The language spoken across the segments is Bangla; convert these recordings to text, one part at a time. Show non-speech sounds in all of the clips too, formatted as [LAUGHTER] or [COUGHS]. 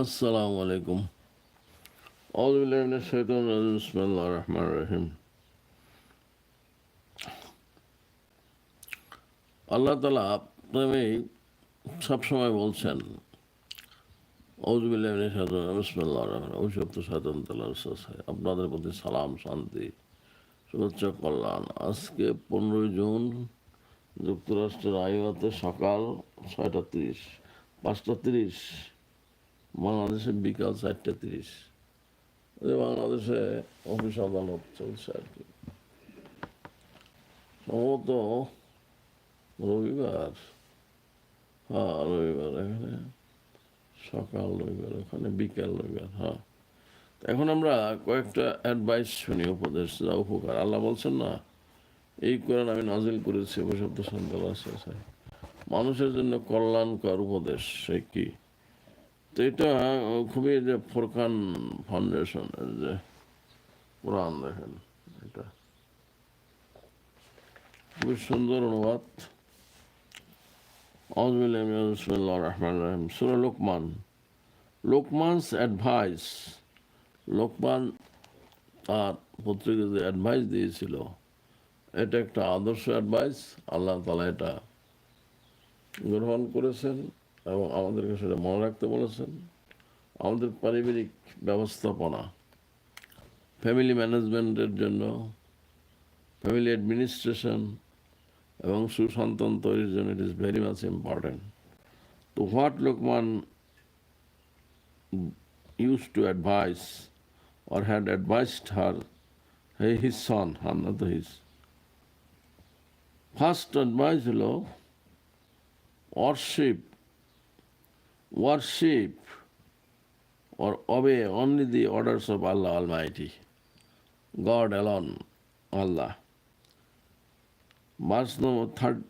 আসসালামু আলাইকুম রহমানির রহিম আল্লাহ তালা সবসময় বলছেন আপনাদের প্রতি সালাম, শান্তি, শুভেচ্ছা, কল্যাণ। আজকে পনেরোই জুন, যুক্তরাষ্ট্রের আইওয়াতে সকাল ছয়টা তিরিশ, পাঁচটা তিরিশ। বাংলাদেশে বিকাল চারটে তিরিশ। বাংলাদেশে অফিস আদালত চলছে আর কি। সম্ভবত রবিবার। হ্যাঁ রবিবার এখানে। সকাল রবিবার, ওখানে বিকাল রবিবার হ্যাঁ। এখন আমরা কয়েকটা অ্যাডভাইস শুনি, উপদেশ যা উপকার। আল্লাহ বলছেন না, এই কোরআন আমি নাজিল করেছি, উপশব্দ সন্তাল আছে। মানুষের জন্য কল্যাণকর উপদেশ, সে কি? তো এটা খুবই যে ফোরকান ফাউন্ডেশনের যে কোরআন দেখেন এটা। খুবই সুন্দর অনুবাদ। আউজবিল্লাহ রহমান রহিম। সুরা লোকমান। লোকমানস অ্যাডভাইস, লোকমান তার পত্রিকা যে অ্যাডভাইস দিয়েছিল, এটা একটা আদর্শ অ্যাডভাইস। আল্লাহ তালা এটা গ্রহণ করেছেন। এবং আমাদেরকে সেটা মনে রাখতে বলেছেন আমাদের পারিবারিক ব্যবস্থাপনা ফ্যামিলি ম্যানেজমেন্টের জন্য ফ্যামিলি অ্যাডমিনিস্ট্রেশন এবং সুসন্তান তৈরির জন্য it is very much important তো what Lukman use to advise or had advised her, hey, his son, not his. First advice হলো worship, worship or obey only the orders of Allah Almighty, God alone, Allah. Verse number third,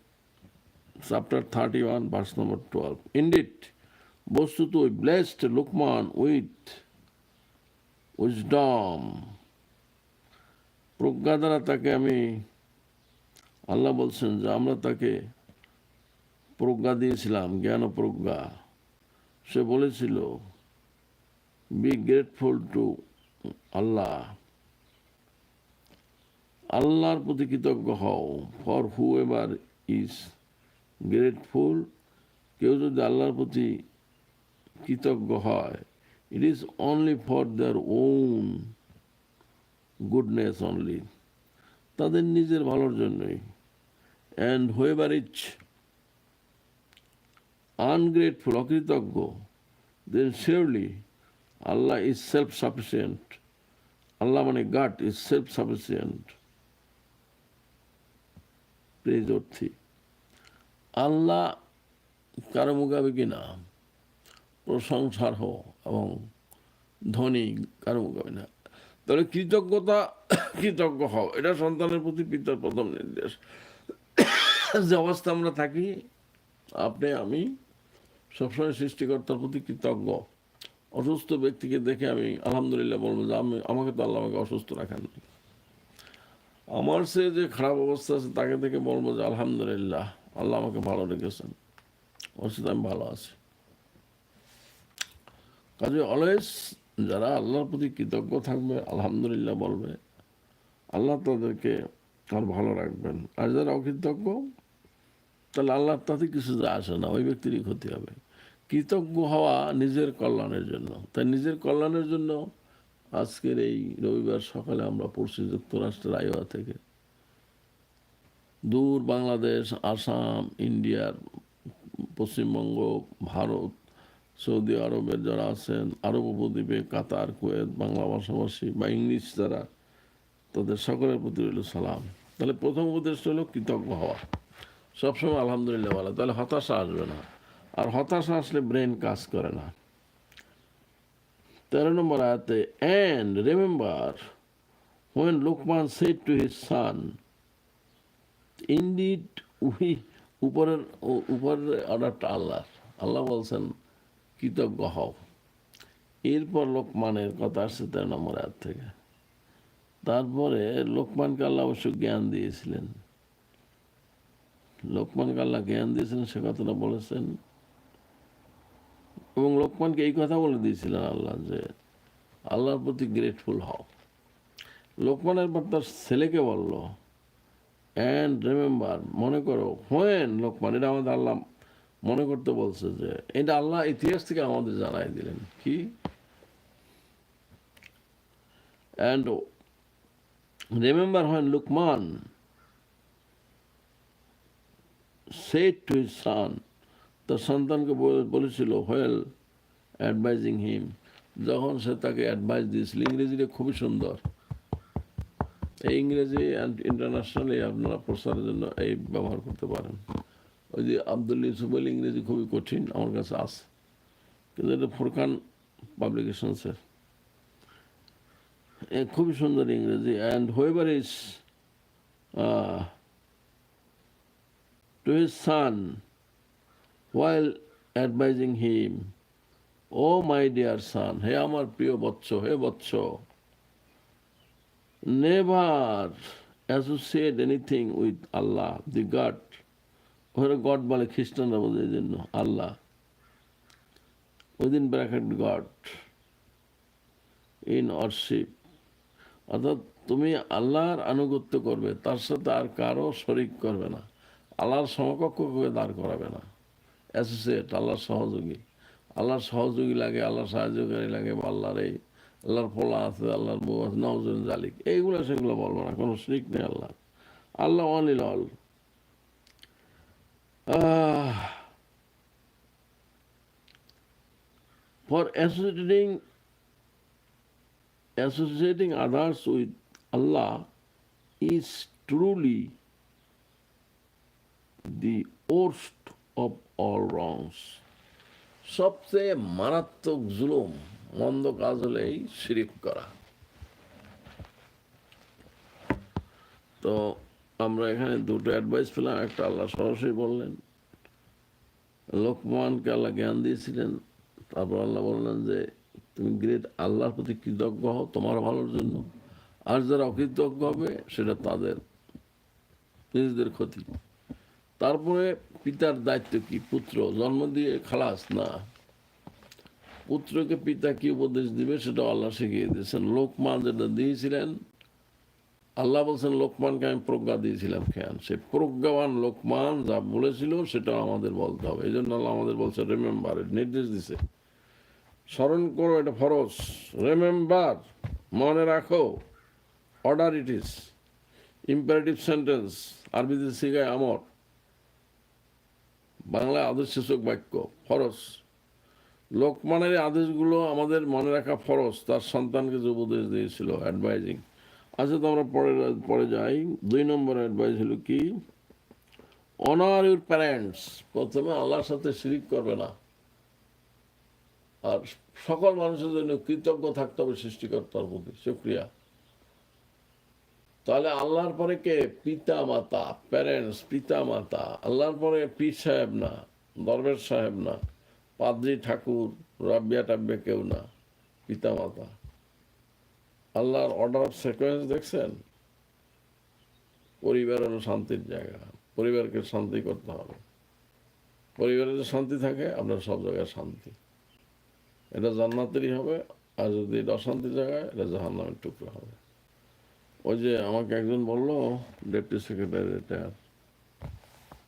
chapter 31, verse number 12. Indeed, বস্তুত blessed Lukman with উইজডম প্রজ্ঞা দ্বারা তাকে আমি আল্লাহ বলছেন যে আমরা তাকে প্রজ্ঞা দিয়েছিলাম জ্ঞান প্রজ্ঞা সে বলেছিল বি গ্রেটফুল টু আল্লাহ আল্লাহর প্রতি কৃতজ্ঞ হও for whoever is grateful কেউ যদি আল্লাহর প্রতি কৃতজ্ঞ হয়, It is only for their own goodness only তাদের নিজের ভালোর জন্যই। অ্যান্ড হোয়েভার ইচ আনগ্রেটফুল অকৃতজ্ঞ then surely Allah is self sufficient Allah মানে গাট is self sufficient praise Orthi Allah কারও মুখাবে না প্রশংসার হো এবং ধনী কারও মোকাবে না। তাহলে কৃতজ্ঞতা [COUGHS] কৃতজ্ঞ হও, এটা সন্তানের প্রতি পিতার প্রথম নির্দেশ। [COUGHS] যে অবস্থা আমরা থাকি, আপনি আমি সবসময় সৃষ্টিকর্তার প্রতি কৃতজ্ঞ। অসুস্থ ব্যক্তিকে দেখে আমি আলহামদুলিল্লাহ বলব যে আমি আমাকে তো আল্লাহ আমাকে অসুস্থ রাখেন আমার সে যে খারাপ অবস্থা আছে তাকে দেখে বলব যে আলহামদুলিল্লাহ, আল্লাহ আমাকে ভালো রেখেছেন। ওর সাথে আমি ভালো আছি। কাজে অলওয়েজ যারা আল্লাহর প্রতি কৃতজ্ঞ থাকবে, আলহামদুলিল্লাহ বলবে, আল্লাহ তাদেরকে তার ভালো রাখবেন। আর যারা অকৃতজ্ঞ তাহলে আল্লাহ তাতে কিছু যা আসে না, ওই ব্যক্তিরই ক্ষতি হবে। কৃতজ্ঞ হওয়া নিজের কল্যাণের জন্য। তাই নিজের কল্যাণের জন্য আজকের এই রবিবার সকালে আমরা পড়ছি যুক্তরাষ্ট্রের আইওয়া থেকে। দূর বাংলাদেশ, আসাম, ইন্ডিয়ার, পশ্চিমবঙ্গ, ভারত, সৌদি আরবের যারা আছেন, আরব উপদ্বীপে, কাতার, কুয়েত, বাংলা ভাষাভাষী বা ইংলিশ যারা, তাদের সকলের প্রতি রইল সালাম। তাহলে প্রথম উপদেশ হলো কৃতজ্ঞ হওয়া। সবসময় আলহামদুলিল্লাহ বলা, তাহলে হতাশা আসবে না। আর হতাশা আসলে ব্রেন কাজ করে না। তেরো নম্বর আয়াতে and remember when Lukman said to his son indeed we উপরের উপরের অর্ডারটা আল্লাহ আল্লাহ বলছেন, কৃতজ্ঞ হও। এরপর লোকমানের কথা আসছে তেরো নম্বর আয়াত থেকে। তারপরে লোকমানকে আল্লাহ অবশ্য জ্ঞান দিয়েছিলেন। লোকমানকে আল্লাহ জ্ঞান দিয়েছিলেন, সে কথাটা বলেছেন। এবং লোকমানকে এই কথা বলে দিয়েছিলেন আল্লাহ যে, আল্লাহর প্রতি গ্রেটফুল হও। লোকমানের পর তার ছেলেকে বলল অ্যান্ড রিমেম্বার মনে করো হোয়েন লোকমান, এটা আমাদের আল্লাহ মনে করতে বলছে যে, এটা আল্লাহ ইতিহাস থেকে আমাদের জানাই দিলেন। কি? And remember when Lukman said to his son, তার সন্তানকে বলে- বলেছিল হোয়েল অ্যাডভাইজিং হিম। যখন সে তাকে অ্যাডভাইস দিয়েছিল ইংরেজিটা খুবই সুন্দর। এই ইংরেজি ইন্টারন্যাশনালি আপনারা প্রসারের জন্য এই ব্যবহার করতে পারেন। ওই যে আব্দুল ইউসুফ বলে ইংরেজি খুবই কঠিন আমার কাছে আছে কিন্তু এটা ফোরকান পাবলিকেশনসের খুবই সুন্দর ইংরেজি। And whoever is to his son while advising him, O my dear son, হে আমার প্রিয় বৎস হে বৎস never associate anything with Allah the God ওখানে গড বলে খ্রিস্টানরা বোঝে জন্য Allah within bracket God in worship অর্থাৎ তুমি আল্লাহর আনুগত্য করবে তার সাথে আর কারও শরিক করবে না। আল্লাহর সমকক্ষকে দাঁড় করাবে না। অ্যাসোসিয়েট আল্লাহর সহযোগী। আল্লাহর সহযোগী লাগে, আল্লাহর সাহায্যকারী লাগে বা আল্লাহর এই আল্লাহর পোলা আছে, আল্লাহর বউ আছে নওজন জালিক। এইগুলো সেগুলো বলব না, কোনো শ্রিক নেই আল্লাহ Allah Anil all for associating associating others with Allah is the worst of all wrongs. সবচেয়ে মারাত্মক জুলুম, মন্দ কাজ হলে এই শিরিক করা। তো আমরা এখানে দুটো অ্যাডভাইস পেলাম, একটা আল্লাহ সরাসরি বললেন, লোকমানকে আল্লাহ জ্ঞান দিয়েছিলেন, তারপর আল্লাহ বললেন যে, তুমি গ্রেট আল্লাহর প্রতি কৃতজ্ঞ হও, তোমার ভালোর জন্য। আর যারা অকৃতজ্ঞ হবে, সেটা তাদের, নিজেদের ক্ষতি। তারপরে পিতার দায়িত্ব কি? পুত্র। জন্ম দিয়ে খালাস, না। পুত্রকে পিতা কি উপদেশ দিবে সেটা আল্লাহ শিখিয়ে দিয়েছেন। লোকমান যেটা দিয়েছিলেন, আল্লাহ বলছেন, লোকমানকে আমি প্রজ্ঞা দিয়েছিলাম, খেয়াল। সে প্রজ্ঞাবান লোকমান যা বলেছিল সেটা আমাদের বলতে হবে। এই জন্য আল্লাহ আমাদের বলছে, রিমেম্বার। নির্দেশ দিছে। স্মরণ করো, এটা ফরজ। রিমেম্বার। মনে রাখো, order it is imperative sentence. আরবিতে শিখায়, আমর। বাংলা আদর্শসূচক বাক্য, ফরজ। লোকমানের আদেশগুলো আমাদের মনে রাখা ফরজ। তার সন্তানকে যে উপদেশ দিয়েছিল অ্যাডভাইজিং আচ্ছা তো আমরা পরে পরে যাই। দুই নম্বর অ্যাডভাইস হলো কি? অনার ইউর প্যারেন্টস প্রথমে আল্লাহর সাথে শিরিক করবে না। আর সকল মানুষের জন্য কৃতজ্ঞ থাকতে হবে সৃষ্টিকর্তার প্রতি। শুক্রিয়া। তাহলে আল্লাহর পরে কে? পিতা মাতা প্যারেন্টস পিতা মাতা আল্লাহর পরে পীর সাহেব না, দরবেশ সাহেব না, পাদ্রি ঠাকুর, রাব্বিয়া টাব্বিয়া কেউ না পিতা মাতা আল্লাহর অর্ডার অফ সিকোয়েন্স দেখছেন? পরিবার হলো শান্তির জায়গা, পরিবারকে শান্তি করতে হবে। পরিবারে যদি শান্তি থাকে, আপনার সব জায়গায় শান্তি। এটা জান্নাতেরই হবে, আর যদি এটা অশান্তির জায়গায়, এটা জাহান্নামের টুকরো হবে। ওই যে আমাকে একজন বলল ডেপুটি সেক্রেটারি রিটায়ার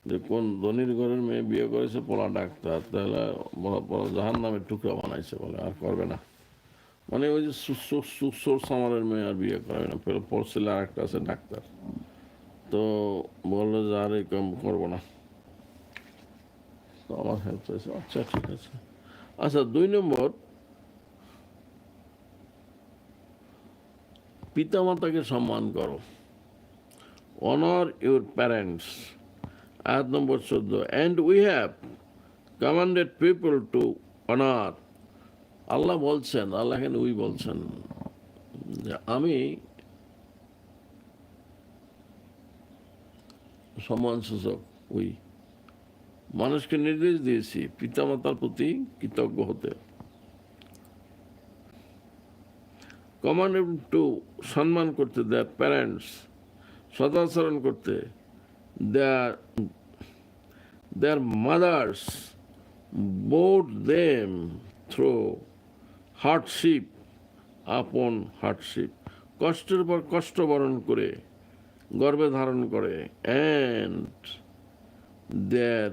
যে কোন ধনির ঘরের মেয়ে বিয়ে করেছে, পোলা ডাক্তার, তাহলে জাহান নামে টুকরা বানাইছে বলে, আর করবে না। মানে ওই যে সুসোর সামারের মেয়ে আর বিয়ে করবে না, ফের পড়ছিল আর একটা আছে ডাক্তার। তো বলল যে আর এই কাম করব না। তো আমার হেল্প চাইছে আচ্ছা ঠিক আছে। আচ্ছা দুই নম্বর পিতামাতাকে সম্মান করো। অনার ইউর প্যারেন্টস আয়াত নম্বর চোদ্দ। And we have commanded people to honour Allah বলছেন, আল্লাহ এখানে উই বলছেন যে আমি সম্মান সূচক উই মানুষকে নির্দেশ দিয়েছি, পিতামাতার প্রতি কৃতজ্ঞ হতে। কমান্ড টু সম্মান করতে দেয়ার প্যারেন্টস সদাচরণ করতে their their mothers bore them through hardship আপন হার্ডশিপ কষ্টের পর কষ্ট বরণ করে গর্বে ধারণ করে and their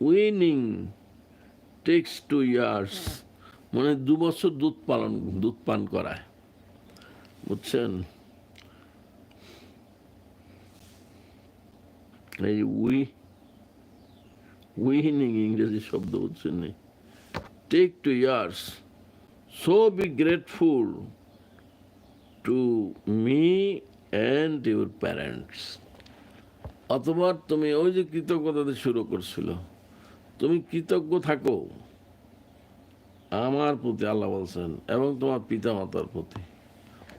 weaning takes two years মানে দু বছর দুধ পালন, দুধ পান করায়। বুঝছেন? এই উই উইনিং ইংরেজি শব্দ বুঝছেন take two years so be grateful to me and your parents অথবা তুমি ওই যে কৃতজ্ঞতাতে শুরু করছিল, তুমি কৃতজ্ঞ থাকো। আমার প্রতি আল্লাহ বলছেন, এবং তোমার পিতা মাতার প্রতি।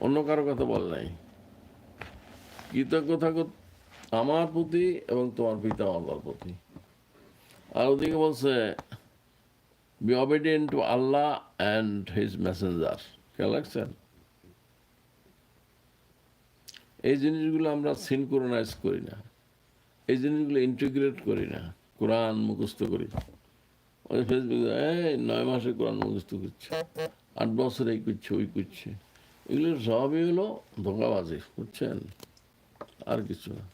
অন্য কারও কথা বল নাই। কৃতজ্ঞ থাকো আমার প্রতি এবং তোমার পিতা মাতার প্রতি। আর ওদিকে বলছে be obedient to Allah and his messenger খেয়াল রাখছেন? এই জিনিসগুলো আমরা সিনক্রোনাইজ করি না। এই জিনিসগুলো ইন্টিগ্রেট করি না। কোরআন মুখস্থ করি। ওই ফেসবুকে এই, নয় মাসে কোরআন মুখস্থ করছে। আট বছর এই করছে, ওই করছে। এগুলো সবই হলো ধোকাবাজি, বুঝছেন? আর কিছু না।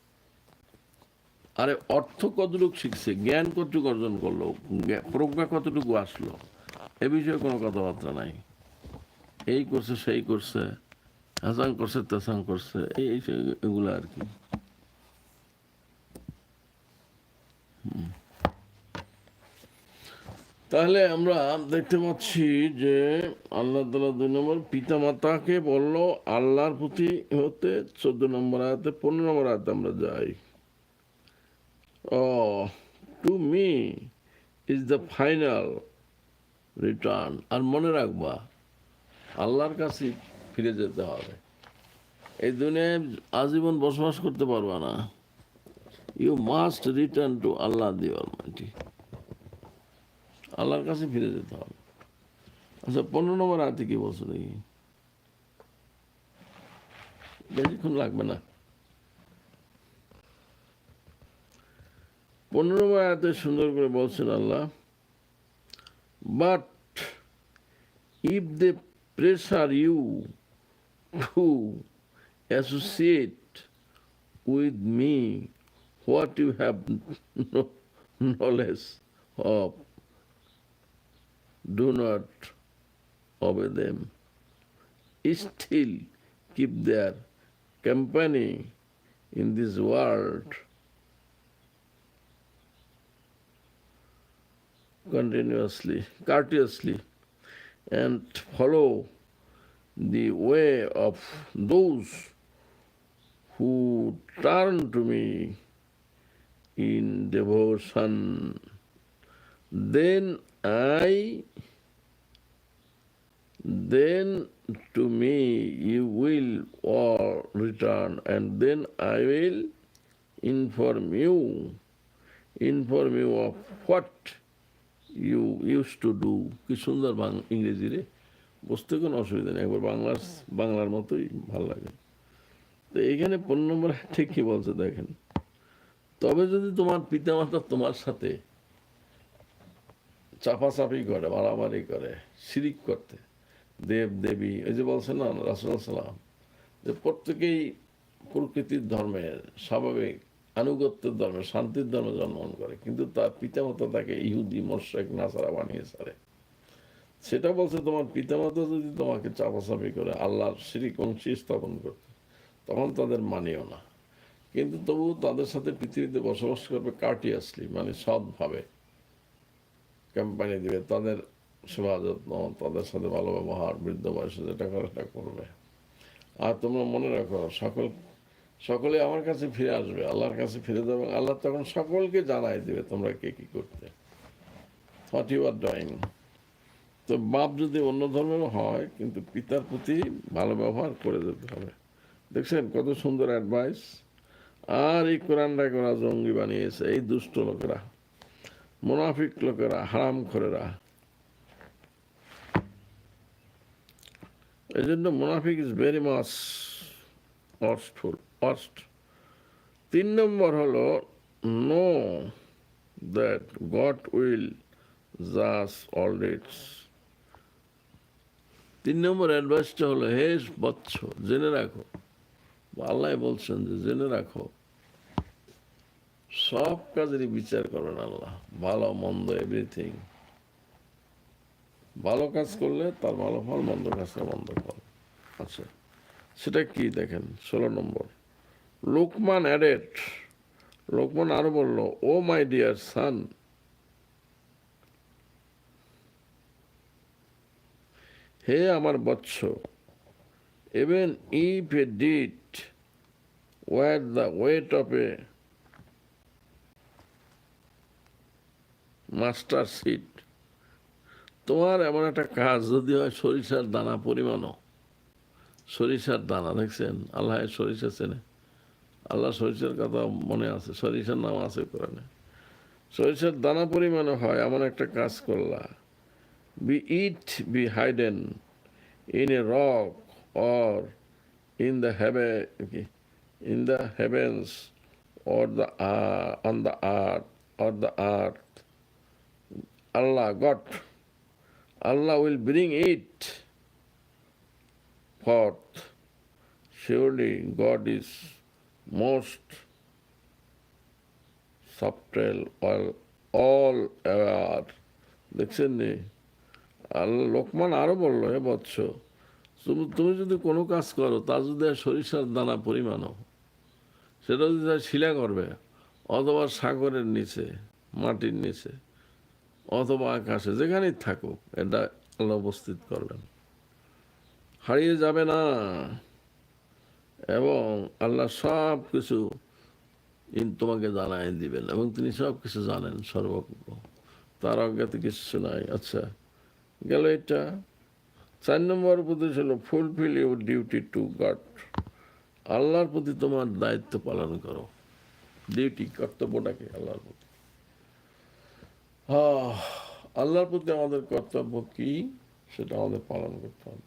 আরে অর্থ কতটুকু শিখছে, জ্ঞান কতটুকু অর্জন করল প্রজ্ঞা কতটুকু আসলো, এ বিষয়ে কোনো কথাবার্তা নাই। এই করছে, সেই করছে হাসাং করছে তেসাং করছে এই, এগুলো আর কি হুম। তাহলে আমরা দেখতে পাচ্ছি যে আল্লাহ তালা দুই নম্বর পিতা মাতাকে বলল, আল্লাহর প্রতি হতে চোদ্দ নম্বর আয়াতে, পনেরো নম্বর আয়াতে আমরা যাই। Unto me is the final return আর মনে রাখবা, আল্লাহর কাছে ফিরে যেতে হবে। এই দুনিয়ায় আজীবন বসবাস করতে পারবা না। You must return to Allah the almighty আল্লাহর কাছে ফিরে যেতে হবে। আচ্ছা পনেরো নম্বর আয়াতে কি বলছো দেখি। বেশিক্ষণ লাগবে না। পনেরো নম্বর আয়াতে সুন্দর করে বলছেন Allah but if they pressure you to associate with what you have [LAUGHS] no knowledge of, do not obey them. Still keep their company in this world. continuously, courteously, and follow the way of those who turn to me in devotion. Then I, then to me you will all return, and then I will inform you, inform you of what you used to do. কি সুন্দর ইংরেজি রে বুঝতে কোনো অসুবিধা নেই একবার বাংলার বাংলার মতোই ভালো লাগে তো এইখানে পনেরো নম্বর ঠিক কি বলছে দেখেন তবে যদি তোমার পিতামাতা তোমার সাথে চাপাচাপি করে, মারামারি করে, শিরিক করতে, দেব, দেবী এই যে বলছে না রাসুল সাল্লাম যে প্রত্যেকেই প্রকৃতির ধর্মের স্বাভাবিক আনুগত্যের ধর্মে, শান্তির ধর্মে জন্মগ্রহণ করে, কিন্তু তার পিতামাতা তাকে ইহুদি মোর্শেক নাসারা বানিয়ে ছাড়ে। সেটা বলছে তোমার পিতামাতা যদি তোমাকে চাপাচাপি করে, আল্লাহর শিরিক অংশী স্থাপন করতে, তখন তাদের মানিও না। কিন্তু তবু তাদের সাথে পৃথিবীতে বসবাস করবে কার্টিয়াসলি মানে সৎভাবে। কোম্পানি দিবে, তাদের সেবা যত্ন, তাদের সাথে ভালো ব্যবহার, বৃদ্ধ বয়সে যেটা করে সেটা করবে। আর তোমরা মনে রাখো, সকল, সকলে আমার কাছে ফিরে আসবে, আল্লাহর কাছে ফিরে যাবে আল্লাহ তখন সকলকে জানাই দেবে তোমরা কে কি করতে। হোয়াট ইউ আর ডয়িং তো বাপ যদি অন্য ধর্মের হয়, কিন্তু পিতার প্রতি ভালো ব্যবহার করে যেতে হবে। দেখছেন কত সুন্দর অ্যাডভাইস আর এই কোরআনটাকে ওরা জঙ্গি বানিয়েছে, এই দুষ্ট লোকেরা, মুনাফিক লোকেরা, হারাম খোরেরা। এই জন্য মুনাফিক ইজ ভেরি মাস অস্টফুল অস্ট তিন নম্বর হলো know that God will just all its তিন নম্বর অ্যাডভাইসটা হলো, হে বৎস জেনে রাখো। আল্লাহ বলছেন যে, জেনে রাখো। সব কাজেরই বিচার করেন আল্লাহ। ভালো, মন্দ এভরিথিং ভালো কাজ করলে তার ভালো ফল, মন্দ কাজে মন্দ ফল। আচ্ছা সেটা কি দেখেন? ষোলো নম্বর। লোকমান অ্যাডেড লোকমান আরও বলল, ও মাই ডিয়ার সান হে আমার বৎস even if a deed were the weight of a mustard seed তোমার এমন একটা কাজ যদি হয় সরিষার দানা পরিমাণও। সরিষার দানা দেখছেন? আল্লাহ সরিষা চেনে। আল্লাহ সরিষার কথা মনে আছে সরিষার নাম আছে কোরআনে। সরিষার দানা পরিমাণে হয় এমন একটা কাজ করলা। Be it be hidden in a rock or in the heaven in the heavens or the uh, on the earth or the earth. Allah god allah will bring it forth surely god is most subtle all all aware দেখছেন নি? আল্লাহ লোকমান আরও বলল, হে বৎস, তুমি যদি কোনো কাজ করো তা যদি সরিষার দানা পরিমাণও সেটা যদি শিলা করবে, অথবা সাগরের নিচে, মাটির নিচে অথবা আকাশে, যেখানেই থাকুক, এটা আল্লাহ উপস্থিত করবেন। হারিয়ে যাবে না। এবং আল্লাহ সব কিছু তোমাকে জানাই দিবেন, এবং তিনি সব কিছু জানেন সর্বজ্ঞ তার অজ্ঞাতে কিছু নাই। আচ্ছা গেল এটা। চার নম্বর উপদেশ হলো fulfil your duty to God আল্লাহর প্রতি তোমার দায়িত্ব পালন করো। ডিউটি কর্তব্যটাকে আল্লাহর প্রতি। আল্লাহর প্রতি আমাদের কর্তব্য কি? সেটা আমাদের পালন করতে হবে।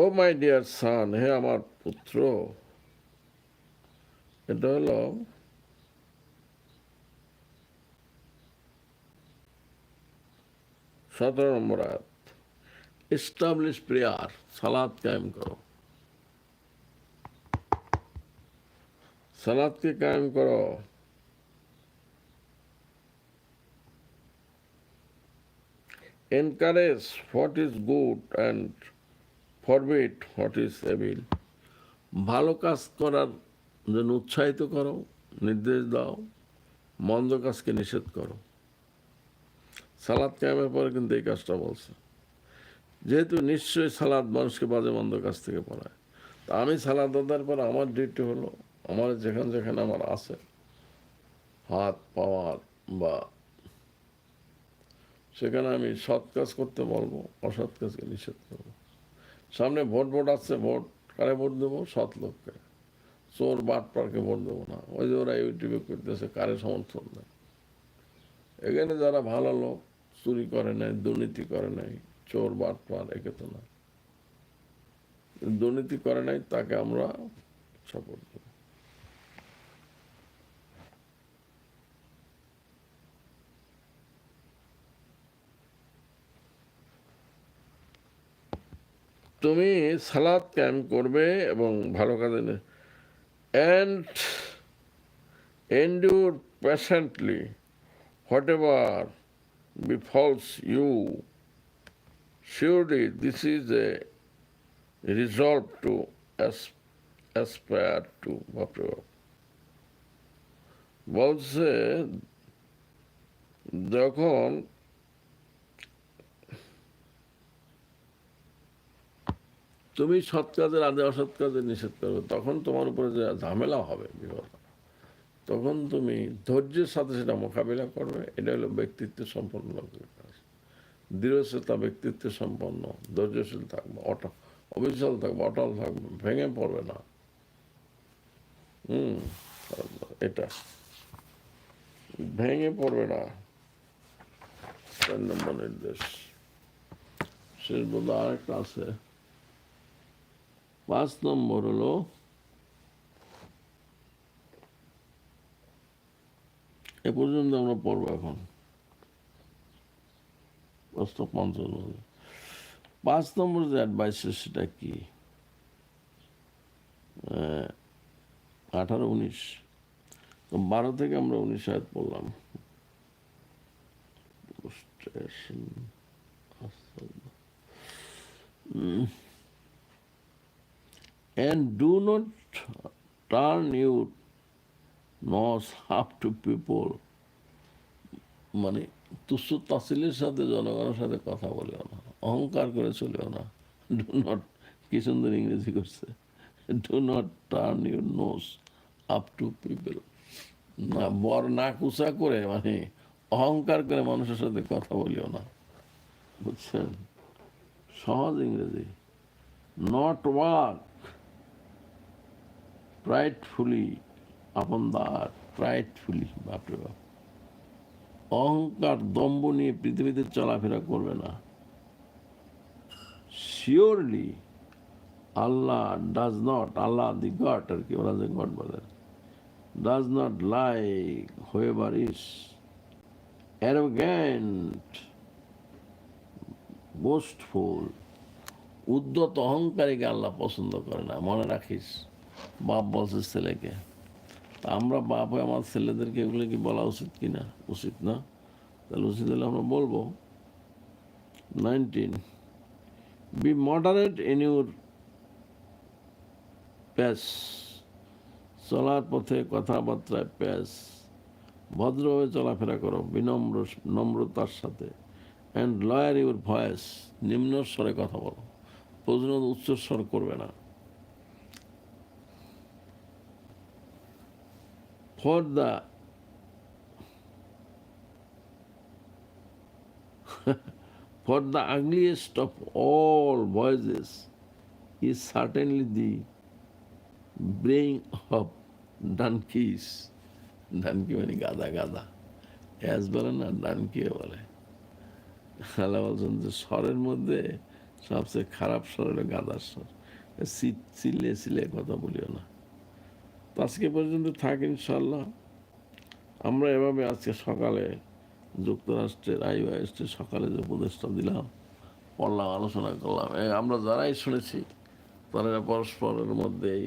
ও মাই ডিয়ার সান, হে আমার পুত্র, এটা হলো সতেরো নম্বর আয়াত। এস্টাবলিশ প্রেয়ার সালাদ কায়েম করো। সালাদকে কায়েম করো। Encourage what is good and forbid what is evil ভালো কাজ করার জন্য উৎসাহিত করো, নির্দেশ দাও, মন্দ কাজকে নিষেধ করো। সালাদ ক্যামের পরে কিন্তু এই কাজটা বলছে। যেহেতু নিশ্চয়ই সালাদ মানুষকে বাজে মন্দ কাজ থেকে পড়ায়। তা আমি সালাদ দাদার পর আমার ডিউটি হলো আমার যেখানে যেখানে আমার আছে, হাত পাওয়ার বা, সেখানে আমি সৎ কাজ করতে বলব অসৎ কাজকে নিষেধ করব। সামনে ভোট ভোট আসছে, ভোট, কারে ভোট দেবো? সৎ লোককে। চোর, বাট পারকে ভোট দেবো না। ওই যে ওরা ইউটিউবে করতেছে, কারে সমর্থন দেয়? এখানে যারা ভালো লোক, চুরি করে নাই, দুর্নীতি করে নাই, চোর, বাট পার একে তো না। দুর্নীতি করে নাই, তাকে আমরা সাপোর্ট করি তুমি সালাদ ক্যাম করবে এবং ভালো কাজে and endure patiently whatever be falls you surely this is a resolve to aspire to বলছে, যখন তুমি সৎ কাজের আদে অসৎ কাজের নিষেধ করবে, তখন তোমার উপরে যে ঝামেলা হবে বিপদ। তখন তুমি ধৈর্যের সাথে সেটা মোকাবিলা করবে, এটা হলো ব্যক্তিত্ব সম্পন্ন লোকের কাজ। দৃঢ়শীলতা ব্যক্তিত্ব সম্পন্ন, ধৈর্যশীল থাকবে, অট, অবিচল থাকবে, অটল থাকবে, ভেঙে পড়বে না। হুম, এটা। ভেঙে পড়বে না। চার নম্বর নির্দেশ। শেষ বোধ আরেকটা আছে। পাঁচ নম্বর হলো এ পর্যন্ত আমরা পড়ব এখন পঞ্চাশ পাঁচ নম্বর যে অ্যাডভাইস সেটা কি আঠারো উনিশ তো বারো থেকে আমরা উনিশ আয়াত পড়লাম Frustration. And do not turn your nose up to people. মানে তুচ্ছ তাসিলের সাথে জনগণের সাথে কথা বলেও না, অহংকার করে চলেও না। ডু নট কি সুন্দর ইংরেজি করছে। Do not turn your nose up to people না, বর না কুচা করে মানে অহংকার করে মানুষের সাথে কথা বলিও না। বুঝছেন? সহজ ইংরেজি। নট ওয়ার্ক প্রাইডফুলি আপন দ্যাট প্রাইডফুলি বাপরে বাপ। অহংকার দম্ব নিয়ে পৃথিবীতে চলাফেরা করবে না। Surely Allah does not Allah the god আর কি, ওরা যে গড বলে। Does not like whoever is arrogant boastful উদ্যত, অহংকারীকে আল্লাহ পছন্দ করে না। মনে রাখিস বাপ বলছে ছেলেকে। তা আমরা বাপ হয়ে আমার ছেলেদেরকে এগুলো কি বলা উচিত কি না? উচিত না। তাহলে উচিত হলে আমরা বলব, nineteen, be moderate in your pace, চলার পথে কথাবার্তায় প্যাস ভদ্রভাবে চলাফেরা করো, বিনম্র, নম্রতার সাথে অ্যান্ড লয়ার ইউর ভয়েস নিম্ন স্বরে কথা বলো। প্রয়োজনীয় উচ্চস্বর করবে না। For the for the ugliest of all voices is certainly the braying of donkeys donkey মানে গাদা গাদা অ্যাজ বলে না ডানকিও বলে। আল্লাহ বলছেন যে স্বরের মধ্যে সবচেয়ে খারাপ স্বর হলো গাদার স্বর। চিল্লে চিল্লে কথা বলিও না। তো আজকে পর্যন্ত থাক ইনশাল্লাহ আমরা এভাবে আজকে সকালে যুক্তরাষ্ট্রের আইওয়াইএসটি সকালে যে উপদেশটা দিলাম, পড়লাম, আলোচনা করলাম আমরা যারাই শুনেছি, তারা পরস্পরের মধ্যেই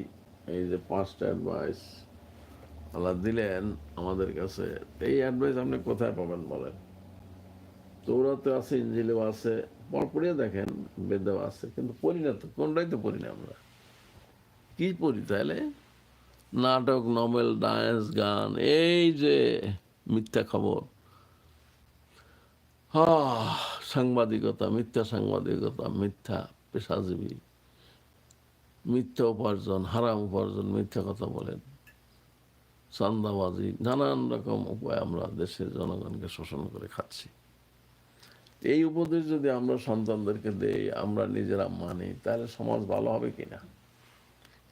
এই যে পাঁচটা অ্যাডভাইস আল্লাহ দিলেন আমাদের কাছে, এই অ্যাডভাইস আপনি কোথায় পাবেন বলেন? তৌরাতে আছে ইঞ্জিলেও আছে পড়ে দেখেন, বেদেও আছে, কিন্তু পড়ি না তো, কোনটাই তো পড়ি না আমরা। কী পড়ি তাহলে নাটক, নভেল, ডান্স, গান, এই যে মিথ্যা খবর। হ সাংবাদিকতা, মিথ্যা সাংবাদিকতা, মিথ্যা পেশাজীবী। মিথ্যা উপার্জন, হারাম উপার্জন, মিথ্যা কথা বলেন। চান্দাবাজি নানান রকম উপায় আমরা দেশের জনগণকে শোষণ করে খাচ্ছি। এই উপদেশ যদি আমরা সন্তানদেরকে দেই, আমরা নিজেরা মানি, তাহলে সমাজ ভালো হবে কিনা?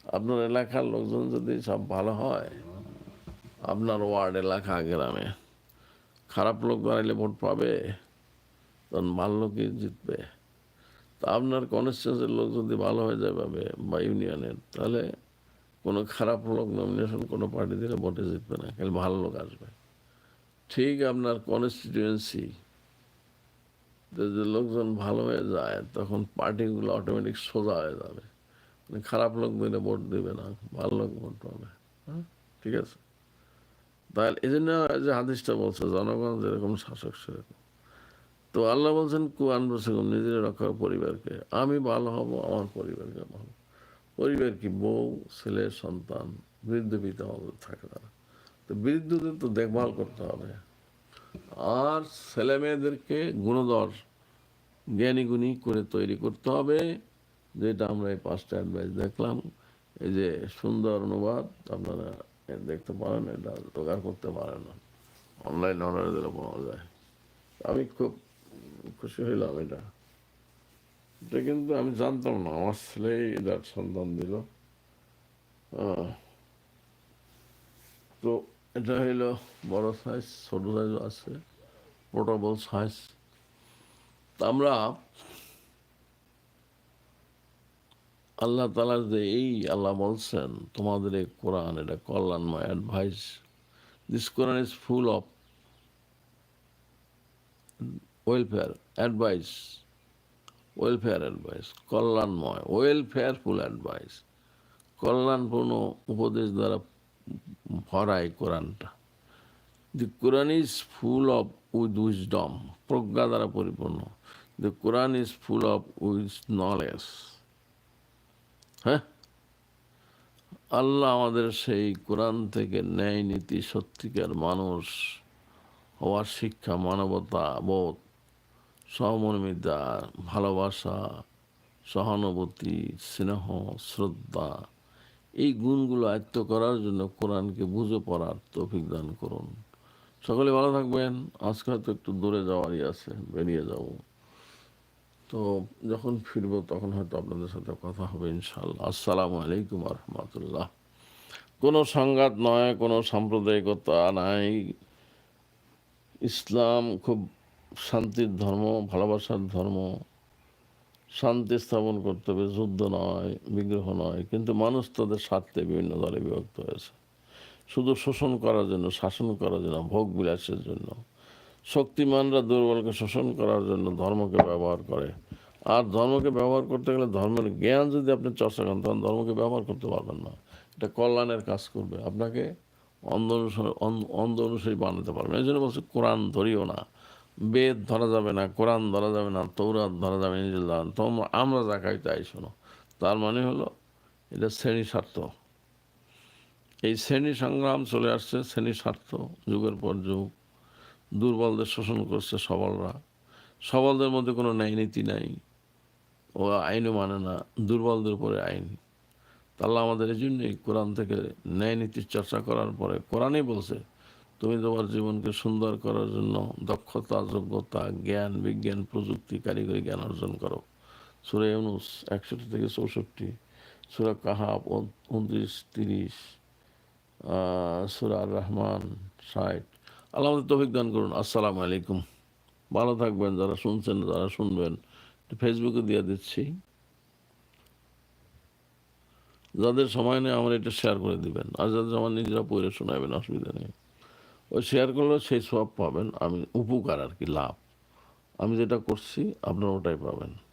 আপনার এলাকার লোকজন যদি সব ভালো হয়, আপনার ওয়ার্ড এলাকা গ্রামে, খারাপ লোক দাঁড়াইলে ভোট পাবে, তখন ভালো লোকই জিতবে। তা আপনার কনস্টিটিউন্সির লোক যদি ভালো হয়ে যায় পাবে বা ইউনিয়নের তাহলে কোনো খারাপ লোক নমিনেশন কোনো পার্টি দিলে ভোটে জিতবে না, খালি ভালো লোক আসবে। ঠিক আপনার কনস্টিটিউয়েন্সি যে লোকজন ভালো হয়ে যায়, তখন পার্টিগুলো অটোমেটিক সোজা হয়ে যাবে। খারাপ লোক দিলে ভোট দেবে না, ভালো লোক ভোট পাবে। হ্যাঁ? ঠিক আছে? তাহলে এই জন্য যে হাদিসটা বলছে, জনগণ যেরকম শাসক সেরকম। তো আল্লাহ বলছেন কুয়ান বসেকম নিজের রক্ষা পরিবারকে। আমি ভালো হব, আমার পরিবারকে ভালো পরিবার কি বউ, ছেলে, সন্তান, বৃদ্ধ, পিতা আমাদের থাকে তারা। তো বৃদ্ধদের তো দেখভাল করতে হবে। আর ছেলে মেয়েদেরকে গুণধর জ্ঞানী গুণী করে তৈরি করতে হবে। যেটা আমরা এই পাঁচটা অ্যাডভাইস দেখলাম, এই যে সুন্দর অনুবাদ, আপনারা দেখতে পারেন, এটা জোগাড় করতে পারেন না। অনলাইন দিলে পাওয়া যায়। আমি খুব খুশি হইলাম এটা। এটা কিন্তু আমি জানতাম না, আমার ছেলেই এটার সন্ধান দিল। তো এটা হইল বড় সাইজ ছোট সাইজ আছে পোর্টেবল সাইজ আমরা আল্লাহ তালার যে এই আল্লাহ বলছেন, তোমাদের এই কোরআন এটা কল্যাণময় advice this Quran is full of welfare advice welfare advice Kalyanmoy welfareful advice কল্যাণপূর্ণ উপদেশ দ্বারা ভরা এই কোরআনটা। The Quran is full of with wisdom প্রজ্ঞা দ্বারা পরিপূর্ণ। The Quran is full of with knowledge হ্যাঁ? আল্লাহ আমাদের সেই কোরআন থেকে ন্যায় নীতি সত্যিকার মানুষ, হওয়ার শিক্ষা, মানবতা, বোধ, সহমর্মিতা, ভালোবাসা, সহানুভূতি, স্নেহ, শ্রদ্ধা, এই গুণগুলো আয়ত্ত করার জন্য কোরআনকে বুঝে পড়ার তৌফিক দান করুন। সকলে ভালো থাকবেন। আজকে হয়তো একটু দূরে যাওয়ারই আছে, বেরিয়ে যাব। তো যখন ফিরবো তখন হয়তো আপনাদের সাথে কথা হবে ইনশাল্লাহ আসসালামু আলাইকুম রহমতুল্লাহ। কোনো সংঘাত নয়, কোনো সাম্প্রদায়িকতা নাই। ইসলাম খুব শান্তির ধর্ম, ভালোবাসার ধর্ম। শান্তি স্থাপন করতে হবে, যুদ্ধ নয়, বিগ্রহ নয়। কিন্তু মানুষ তাদের স্বার্থে বিভিন্ন দলে বিভক্ত হয়েছে। শুধু শোষণ করার জন্য, শাসন করার জন্য, ভোগ বিলাসের জন্য। শক্তিমানরা দুর্বলকে শোষণ করার জন্য ধর্মকে ব্যবহার করে। আর ধর্মকে ব্যবহার করতে গেলে ধর্মের জ্ঞান যদি আপনি চর্চা করেন, তখন ধর্মকে ব্যবহার করতে পারবেন না। এটা কল্যাণের কাজ করবে। আপনাকে অন্ধ অনুসারী অন্ধ অনুসারী বানাতে পারবেন। এই জন্য বলছে, কোরআন ধরিও না। বেদ ধরা যাবে না, কোরআন ধরা যাবে না তৌরাত ধরা যাবে না ইঞ্জিল ধরা তোমরা আমরা যা খাই তাই শোনো। তার মানে হলো, এটা শ্রেণি স্বার্থ। এই শ্রেণি সংগ্রাম চলে আসছে, শ্রেণি স্বার্থ, যুগের পর যুগ। দুর্বলদের শোষণ করছে সবলরা। সবলদের মধ্যে কোনো ন্যায় নীতি নাই। ও আইনও মানে না, দুর্বলদের উপরে আইন। তাহলে আমাদের এই জন্যই কোরআন থেকে ন্যায় নীতির চর্চা করার পরে কোরআনই বলছে, তুমি তোমার জীবনকে সুন্দর করার জন্য দক্ষতা, যোগ্যতা, জ্ঞান, বিজ্ঞান, প্রযুক্তি, কারিগরি জ্ঞান অর্জন করো। সুরা ইউনুস একষট্টি থেকে চৌষট্টি, সুরা কাহাব উনত্রিশ, তিরিশ সুরা রহমান ষাট আল্লাহ আমাদের তৌফিক দান করুন। আসসালামু আলাইকুম। ভালো থাকবেন, যারা শুনছেন, যারা শুনবেন ফেসবুকে দিয়ে দিচ্ছি। যাদের সময় নেই, আমার এটা শেয়ার করে দিবেন। আর যাদের আমার নিজেরা পড়ে শোনাবেন, অসুবিধা নেই। ওই শেয়ার করলে সেই সব পাবেন। আমি উপকার আর কি, লাভ। আমি যেটা করছি আপনারা ওটাই পাবেন।